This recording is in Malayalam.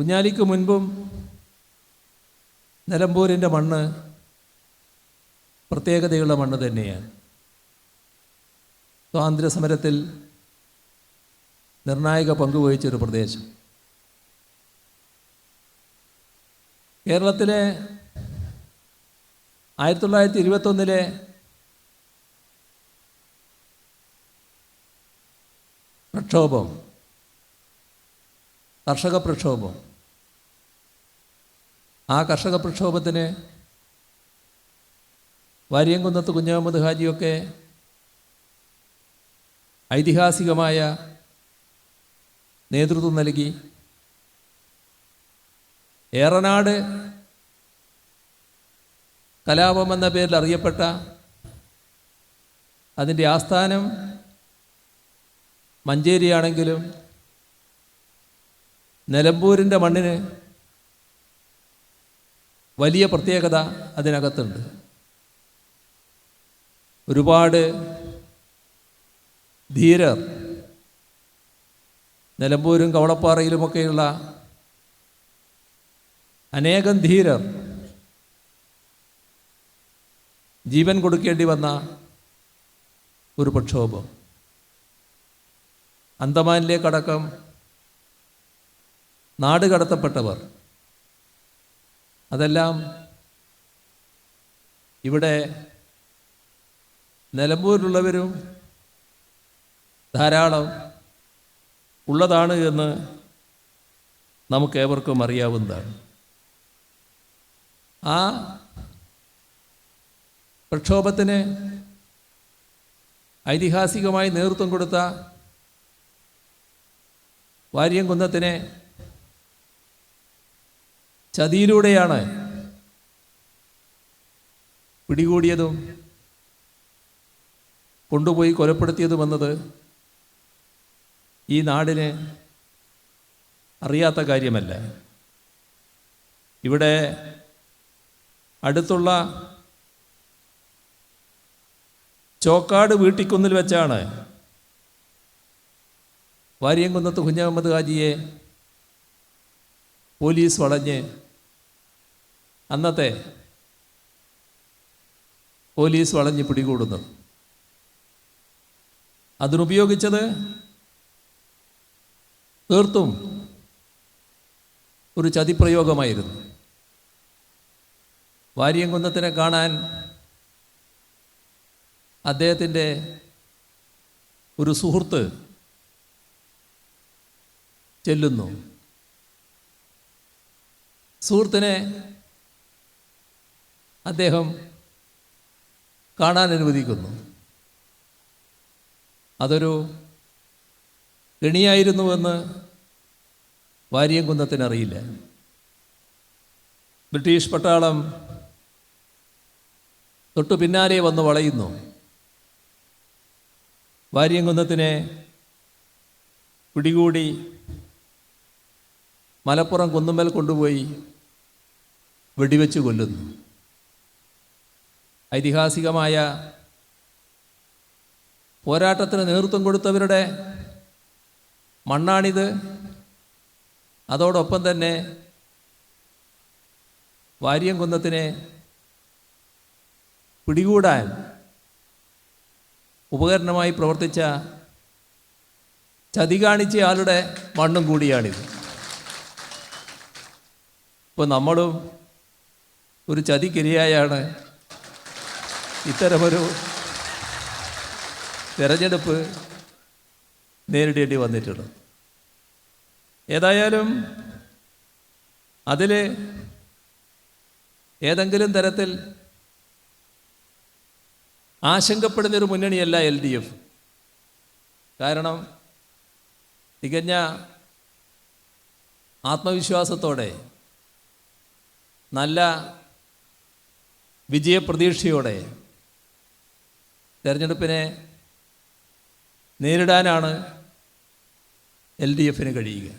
കുഞ്ഞാലിക്ക് മുൻപും നിലമ്പൂരിന്റെ മണ്ണ് പ്രത്യേകതയുള്ള മണ്ണ് തന്നെയാണ്. സ്വാതന്ത്ര്യ സമരത്തിൽ നിർണായക പങ്കുവഹിച്ചൊരു പ്രദേശം. കേരളത്തിലെ ആയിരത്തി തൊള്ളായിരത്തി ഇരുപത്തൊന്നിലെ പ്രക്ഷോഭം കർഷക പ്രക്ഷോഭം ആ കർഷക പ്രക്ഷോഭത്തിന് വാര്യംകുന്നത്ത് കുഞ്ഞഹമ്മദ് ഹാജിയൊക്കെ ഐതിഹാസികമായ നേതൃത്വം നൽകി. ഏറനാട് കലാപം എന്ന പേരിൽ അറിയപ്പെട്ട അതിന്റെ ആസ്ഥാനം മഞ്ചേരിയാണെങ്കിലും നിലമ്പൂരിന്റെ മണ്ണിന് വലിയ പ്രത്യേകത അതിനകത്തുണ്ട്. ഒരുപാട് ധീരർ നിലമ്പൂരും കവളപ്പാറയിലുമൊക്കെയുള്ള അനേകം ധീരർ ജീവൻ കൊടുക്കേണ്ടി വന്ന ഒരു പ്രക്ഷോഭം. അന്തമാനിലേക്കടക്കം നാട് കടത്തപ്പെട്ടവർ അതെല്ലാം ഇവിടെ നിലമ്പൂരിലുള്ളവരും ധാരാളം ഉള്ളതാണ് എന്ന് നമുക്ക് ഏവർക്കും അറിയാവുന്നതാണ്. ആ പ്രക്ഷോഭത്തിന് ഐതിഹാസികമായി നേതൃത്വം കൊടുത്ത വാര്യംകുന്നത്തിനെ ചതിയിലൂടെയാണ് പിടികൂടിയതും കൊണ്ടുപോയി കൊലപ്പെടുത്തിയതുമെന്നത് ഈ നാടിന് അറിയാത്ത കാര്യമല്ല. ഇവിടെ അടുത്തുള്ള ചോക്കാട് വീട്ടിക്കുന്നിൽ വെച്ചാണ് വാര്യംകുന്നത്ത് കുഞ്ഞഹമ്മദ് ഹാജിയെ പോലീസ് വളഞ്ഞ് അന്നത്തെ പോലീസ് വളഞ്ഞ് പിടികൂടുന്നു. അതിനുപയോഗിച്ചത് തീർത്തും ഒരു ചതിപ്രയോഗമായിരുന്നു. വാര്യംകുന്നത്തിനെ കാണാൻ അദ്ദേഹത്തിന്റെ ഒരു സുഹൃത്ത് ചെല്ലുന്നു. സുഹൃത്തിനെ അദ്ദേഹം കാണാൻ അനുവദിക്കുന്നു. അതൊരു കെണിയായിരുന്നുവെന്ന് വാര്യംകുന്നത്തിനറിയില്ല ബ്രിട്ടീഷ് പട്ടാളം തൊട്ടു പിന്നാലെ വന്ന് വളയുന്നു. വാര്യംകുന്നത്തിനെ പിടികൂടി മലപ്പുറം കുന്നുമ്മൽ കൊണ്ടുപോയി വെടിവെച്ച് കൊല്ലുന്നു. ഐതിഹാസികമായ പോരാട്ടത്തിന് നേതൃത്വം കൊടുത്തവരുടെ മണ്ണാണിത്. അതോടൊപ്പം തന്നെ വാര്യംകുന്നത്തിനെ പിടികൂടാൻ ഉപകരണമായി പ്രവർത്തിച്ച ചതി കാണിച്ച ആളുടെ മണ്ണും കൂടിയാണിത്. ഇപ്പോൾ നമ്മളും ഒരു ചതിക്കിരയായാണ് ഇത്തരമൊരു തിരഞ്ഞെടുപ്പ് നേരിടേണ്ടി വന്നിട്ടുണ്ട്. ഏതായാലും അതിൽ ഏതെങ്കിലും തരത്തിൽ ആശങ്കപ്പെടുന്നൊരു മുന്നണിയല്ല എൽ ഡി എഫ്. കാരണം തികഞ്ഞ ആത്മവിശ്വാസത്തോടെ നല്ല വിജയപ്രതീക്ഷയോടെ തെരഞ്ഞെടുപ്പിനെ നേരിടാനാണ് എൽ ഡി എഫിന് കഴിയുക.